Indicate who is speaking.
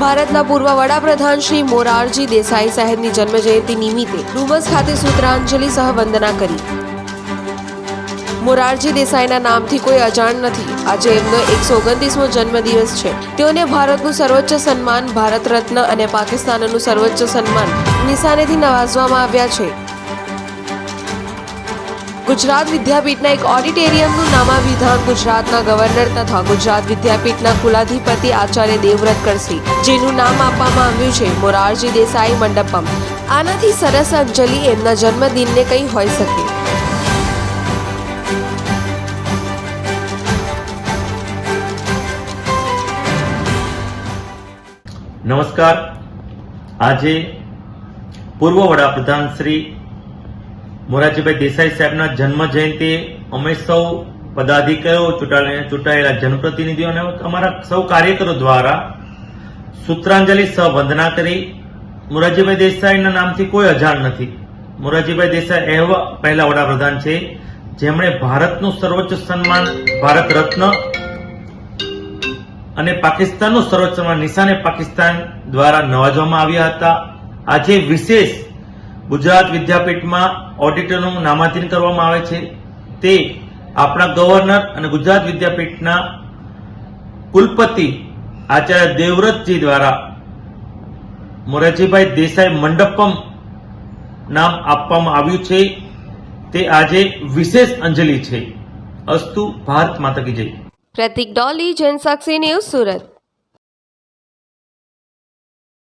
Speaker 1: ભારતના પૂર્વ વડાપ્રધાન શ્રી મોરારજી દેસાઈ સાહેબની જન્મજયંતિ નિમિત્તે ડુમસ ખાતે સૂત્રાંજલિ સહ વંદના કરી. મોરારજી દેસાઈના નામથી કોઈ અજાણ નથી. આજે એમનો એકસો ઓગણત્રીસમો જન્મદિવસ છે. તેઓને ભારતનું સર્વોચ્ચ સન્માન, ભારત રત્ન અને પાકિસ્તાનનું સર્વોચ્ચ સન્માન નિશાનેથી નવાજવામાં આવ્યા છે. ગુજરાત વિદ્યાપીઠના એક ઓડિટોરિયમનું નામાભિધાન ગુજરાતના ગવર્નર તથા ગુજરાત વિદ્યાપીઠના કુલાધિપતિ આચાર્ય દેવવ્રત કરશે, જેનું નામ આપવામાં આવ્યું છે મોરારજી દેસાઈ મંડપમ. આનાથી સરસ અંજલિ એમના જન્મદિનને કંઈ હોઈ શકે.
Speaker 2: નમસ્કાર. આજે પૂર્વ વડાપ્રધાન શ્રી મોરારજીભાઈ દેસાઈ સાહેબના જન્મ જયંતિ અમે સૌ પદાધિકારીઓ, ચૂંટાયેલા જનપ્રતિનિધિઓ અને અમારા સૌ કાર્યકરો દ્વારા સૂત્રાંજલિ સહવંદના કરી. મોરારજીભાઈ દેસાઈના નામથી કોઈ અજાણ નથી. મોરારજીભાઈ દેસાઈ એવા પહેલા વડાપ્રધાન છે, જેમણે ભારતનું સર્વોચ્ચ સન્માન, ભારત રત્ન અને પાકિસ્તાનનું સર્વોચ્ચ સન્માન, નિશાને પાકિસ્તાન દ્વારા નવાજવામાં આવ્યા હતા. આજે વિશેષ ગુજરાત વિદ્યાપીઠમાં ઓડિટરનું નામાંતરણ કરવામાં આવે છે. તે આપણા ગવર્નર અને ગુજરાત વિદ્યાપીઠના કુલપતિ આચાર્ય દેવવ્રતજી દ્વારા મોરારજીભાઈ દેસાઈ મંડપમ નામ આપવામાં આવ્યું છે. તે આજે વિશેષ અંજલિ છે. અસ્તુ ભારત માતા કી જય.
Speaker 1: પ્રતિક ડોલી જનસાક્ષી ન્યૂઝ સુરત.